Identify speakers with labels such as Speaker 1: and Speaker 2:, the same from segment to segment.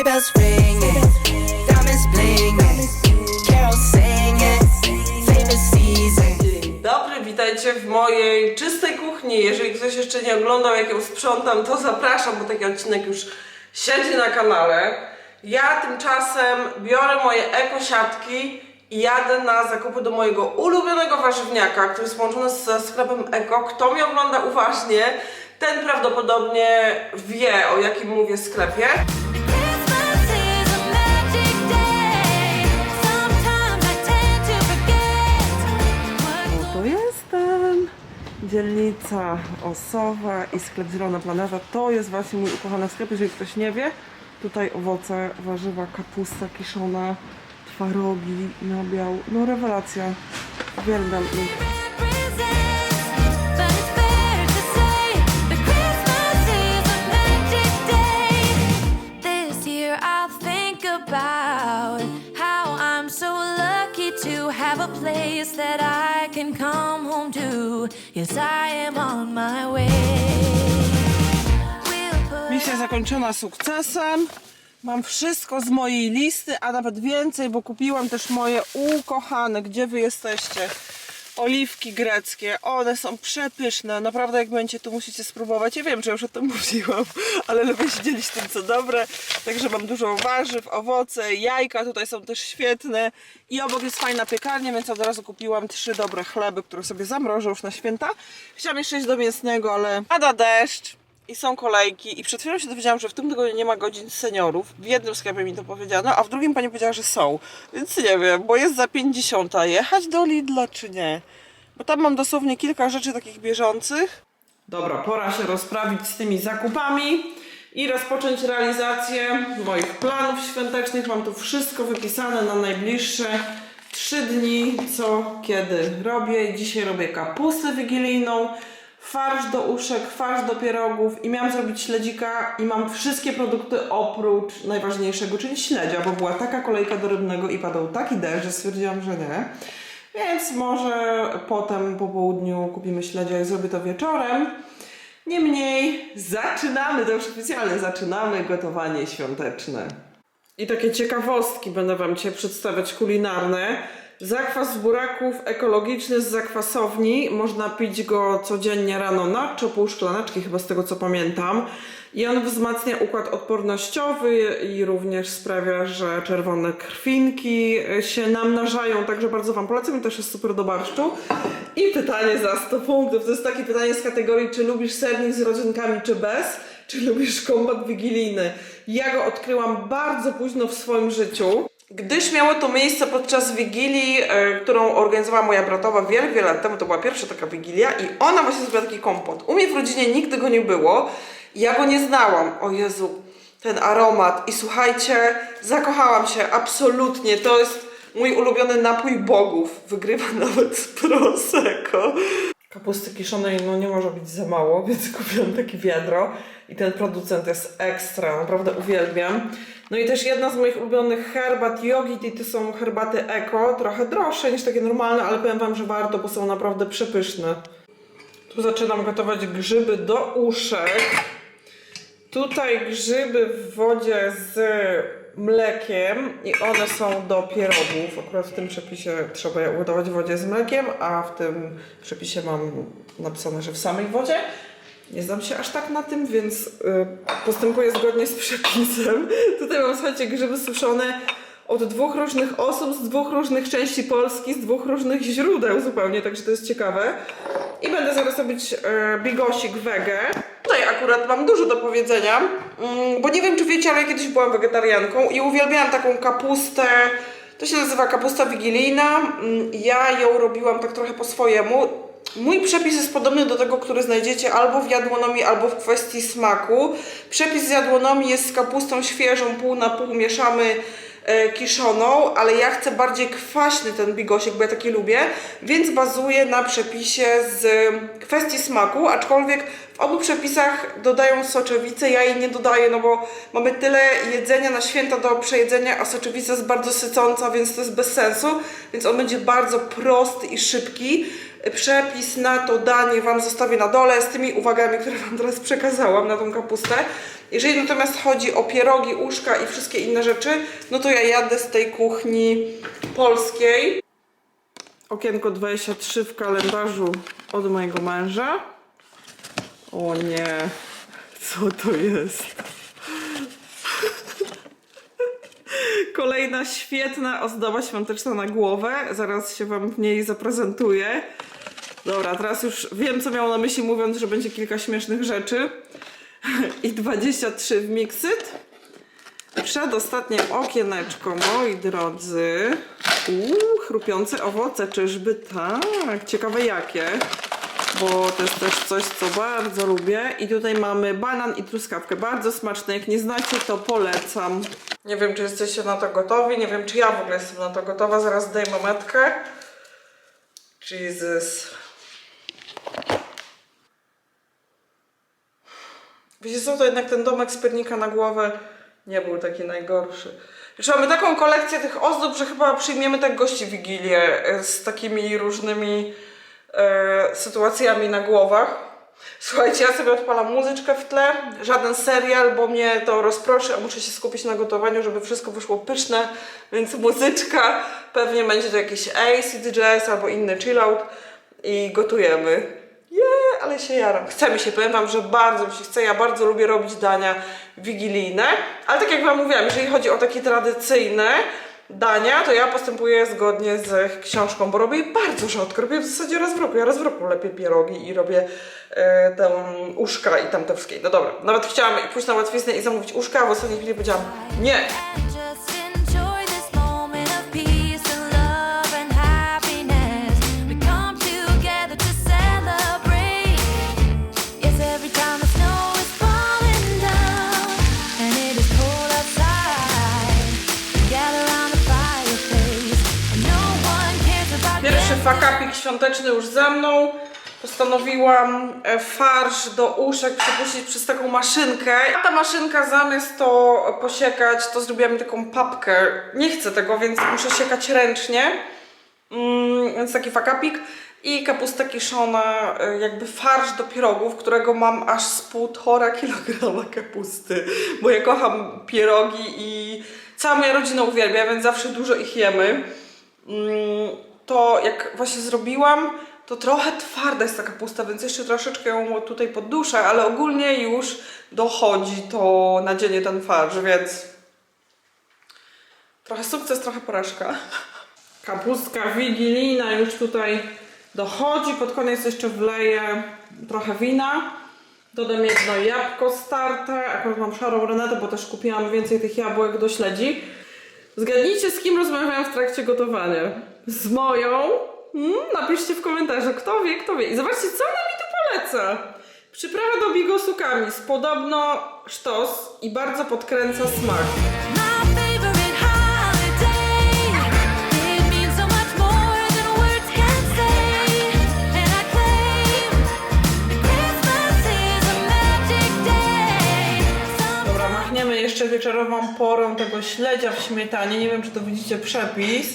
Speaker 1: sleigh bells ringing, diamonds blinging, carols singing, favorite season.
Speaker 2: Dobry, witajcie w mojej czystej kuchni. Jeżeli ktoś jeszcze nie oglądał, jak ją sprzątam, to zapraszam, bo taki odcinek już siedzi na kanale. Ja tymczasem biorę moje ekosiatki i jadę na zakupy do mojego ulubionego warzywniaka, który jest połączony ze sklepem Eko. Kto mnie ogląda uważnie, ten prawdopodobnie wie, o jakim mówię sklepie. Oto jestem! Dzielnica Osowa i sklep Zielona Planeta. To jest właśnie mój ukochany sklep, jeżeli ktoś nie wie. Tutaj owoce, warzywa, kapusta kiszona, twarogi, nabiał. No rewelacja. Uwielbiam ich.
Speaker 3: Place that I can come home to. Yes, I am on my way.
Speaker 2: Misja zakończona sukcesem. Mam wszystko z mojej listy, a nawet więcej, bo kupiłam też moje ukochane. Gdzie wy jesteście? Oliwki greckie. One są przepyszne. Naprawdę, jak będziecie, to musicie spróbować. Ja wiem, że już o tym mówiłam, ale lubię się dzielić tym, co dobre. Także mam dużo warzyw, owoce, jajka tutaj są też świetne. I obok jest fajna piekarnia, więc od razu kupiłam trzy dobre chleby, które sobie zamrożę już na święta. Chciałam jeszcze iść do mięsnego, ale pada deszcz i są kolejki i przed chwilą się dowiedziałam, że w tym tygodniu nie ma godzin seniorów. W jednym sklepie mi to powiedziano, a w drugim pani powiedziała, że są. Więc nie wiem, bo jest za 50. Jechać do Lidla czy nie? Bo tam mam dosłownie kilka rzeczy takich bieżących. Dobra, pora się rozprawić z tymi zakupami i rozpocząć realizację moich planów świątecznych. Mam tu wszystko wypisane na najbliższe trzy dni, co kiedy robię. Dzisiaj robię kapustę wigilijną, farsz do uszek, farsz do pierogów i miałam zrobić śledzika i mam wszystkie produkty oprócz najważniejszego, czyli śledzia, bo była taka kolejka do rybnego i padał taki deszcz, że stwierdziłam, że nie. Więc może potem po południu kupimy śledzia i zrobię to wieczorem. Niemniej zaczynamy, to już oficjalnie zaczynamy gotowanie świąteczne. I takie ciekawostki będę Wam dzisiaj przedstawiać kulinarne. Zakwas z buraków ekologiczny z zakwasowni. Można pić go codziennie rano na czy pół szklaneczki, chyba z tego co pamiętam. I on wzmacnia układ odpornościowy i również sprawia, że czerwone krwinki się namnażają, także bardzo Wam polecam i też jest super do barszczu. I pytanie za 100 punktów. To jest takie pytanie z kategorii, czy lubisz sernik z rodzynkami, czy bez? Czy lubisz kombat wigilijny? Ja go odkryłam bardzo późno w swoim życiu. Gdyż miało to miejsce podczas wigilii, e, którą organizowała moja bratowa wiele, wiele lat temu, to była pierwsza taka wigilia i ona właśnie zrobiła taki kompot. U mnie w rodzinie nigdy go nie było, ja go nie znałam. O Jezu, ten aromat i słuchajcie, zakochałam się absolutnie, to jest mój ulubiony napój bogów. Wygrywa nawet z Prosecco. Kapusty kiszonej no nie może być za mało, więc kupiłam takie wiadro i ten producent jest ekstra, naprawdę uwielbiam. No i też jedna z moich ulubionych herbat Yogit i to są herbaty eko, trochę droższe niż takie normalne, ale powiem Wam, że warto, bo są naprawdę przepyszne. Tu zaczynam gotować grzyby do uszek. Tutaj grzyby w wodzie z mlekiem i one są do pierogów. Akurat w tym przepisie trzeba je ugotować w wodzie z mlekiem, a w tym przepisie mam napisane, że w samej wodzie. Nie znam się aż tak na tym, więc y, postępuję zgodnie z przepisem. Tutaj mam, słuchajcie, grzyby suszone od dwóch różnych osób, z dwóch różnych części Polski, z dwóch różnych źródeł zupełnie, także to jest ciekawe. I będę zaraz robić e, bigosik wege. Akurat mam dużo do powiedzenia, mm, bo nie wiem czy wiecie, ale ja kiedyś byłam wegetarianką i uwielbiałam taką kapustę, to się nazywa kapusta wigilijna. Mm, Ja ją robiłam tak trochę po swojemu. Mój przepis jest podobny do tego, który znajdziecie albo w jadłonomii, albo w kwestii smaku. Przepis z jadłonomii jest z kapustą świeżą, pół na pół mieszamy kiszoną, ale ja chcę bardziej kwaśny ten bigosik, bo ja taki lubię, więc bazuję na przepisie z kwestii smaku, aczkolwiek w obu przepisach dodają soczewicę, ja jej nie dodaję, no bo mamy tyle jedzenia na święta do przejedzenia, a soczewica jest bardzo sycąca, więc to jest bez sensu, więc on będzie bardzo prosty i szybki. Przepis na to danie Wam zostawię na dole z tymi uwagami, które Wam teraz przekazałam na tą kapustę. Jeżeli natomiast chodzi o pierogi, uszka i wszystkie inne rzeczy, no to ja jadę z tej kuchni polskiej. Okienko 23 w kalendarzu od mojego męża. O nie, co to jest? Kolejna świetna ozdoba świąteczna na głowę. Zaraz się Wam w niej zaprezentuję. Dobra, teraz już wiem, co miał na myśli, mówiąc, że będzie kilka śmiesznych rzeczy. I 23 w Mixit. Przedostatnie okieneczko, moi drodzy. Uuu, chrupiące owoce, czyżby tak? Ciekawe jakie. Bo to jest też coś, co bardzo lubię. I tutaj mamy banan i truskawkę. Bardzo smaczne. Jak nie znacie, to polecam. Nie wiem, czy jesteście na to gotowi. Nie wiem, czy ja w ogóle jestem na to gotowa. Zaraz zdejmę metkę. Jesus. Wiecie co, to jednak ten domek z piernika na głowę nie był taki najgorszy. Już mamy taką kolekcję tych ozdób, że chyba przyjmiemy tak gości Wigilię e, z takimi różnymi e, sytuacjami na głowach. Słuchajcie, ja sobie odpalam muzyczkę w tle, żaden serial, bo mnie to rozproszy, a muszę się skupić na gotowaniu, żeby wszystko wyszło pyszne, więc muzyczka, pewnie będzie to jakiś acid jazz albo inny chillout i gotujemy. Ale się jaram. Chce mi się, powiem Wam, że bardzo mi się chce. Ja bardzo lubię robić dania wigilijne, ale tak jak Wam mówiłam, jeżeli chodzi o takie tradycyjne dania, to ja postępuję zgodnie z książką, bo robię bardzo rzadko. Robię w zasadzie raz w roku. Ja raz w roku lepiej pierogi i robię e, tam uszka i tam te wszystkie. No dobra, nawet chciałam pójść na łatwiznę i zamówić uszka, a w ostatniej chwili powiedziałam nie. Pierwszy fakapik świąteczny już ze mną. Postanowiłam e, farsz do uszek przepuścić przez taką maszynkę. A ta maszynka zamiast to posiekać, to zrobiła mi taką papkę. Nie chcę tego, więc muszę siekać ręcznie. Mm, więc taki fakapik. I kapusta kiszona, e, jakby farsz do pierogów, którego mam aż z półtora kilograma kapusty. Bo ja kocham pierogi i cała moja rodzina uwielbia, więc zawsze dużo ich jemy. Mm, to jak właśnie zrobiłam, to trochę twarda jest ta kapusta, więc jeszcze troszeczkę ją tutaj podduszę, ale ogólnie już dochodzi to na dzień ten farsz, więc trochę sukces, trochę porażka. Kapustka wigilijna już tutaj dochodzi, pod koniec jeszcze wleję trochę wina. Dodam jedno jabłko starte, akurat mam szarą renetę, bo też kupiłam więcej tych jabłek do śledzi. Zgadnijcie, z kim rozmawiałam w trakcie gotowania. Z moją? Hmm? Napiszcie w komentarzu, kto wie, kto wie. I zobaczcie, co ona mi tu poleca. Przyprawa do bigosukami. Podobno sztos i bardzo podkręca smak. Wieczorową porą tego śledzia w śmietanie. Nie wiem, czy to widzicie przepis.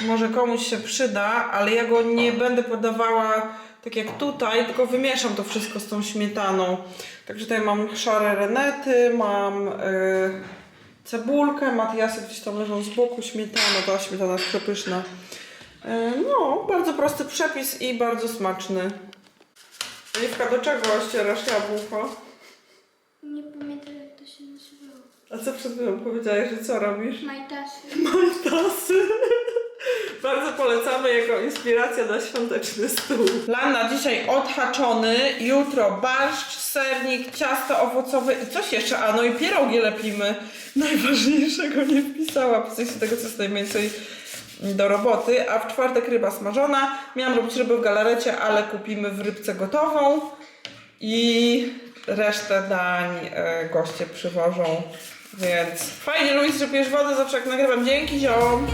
Speaker 2: Może komuś się przyda, ale ja go nie będę podawała tak jak tutaj, tylko wymieszam to wszystko z tą śmietaną. Także tutaj mam szare renety, mam yy, cebulkę, matiasy gdzieś tam leżą z boku, śmietana, ta śmietana jest przepyszna. Yy, no, bardzo prosty przepis i bardzo smaczny. Oliwka, do czego ścierasz jabłko?
Speaker 4: Nie pamiętam jak to się nazywało.
Speaker 2: A co przed chwilą powiedziałeś, że co robisz?
Speaker 4: Majtasy.
Speaker 2: Majtasy. Bardzo polecamy jako inspiracja na świąteczny stół. Plan na dzisiaj odhaczony. Jutro barszcz, sernik, ciasto owocowe i coś jeszcze. A no i pierogi lepimy. Najważniejszego nie wpisałam. W sensie tego, co jest najwięcej do roboty. A w czwartek ryba smażona. Miałam robić rybę w galarecie, ale kupimy w rybce gotową. I resztę dań e, goście przywożą. Więc fajnie, Luis, że pijesz wodę zawsze jak nagrywam. Dzięki, ziom.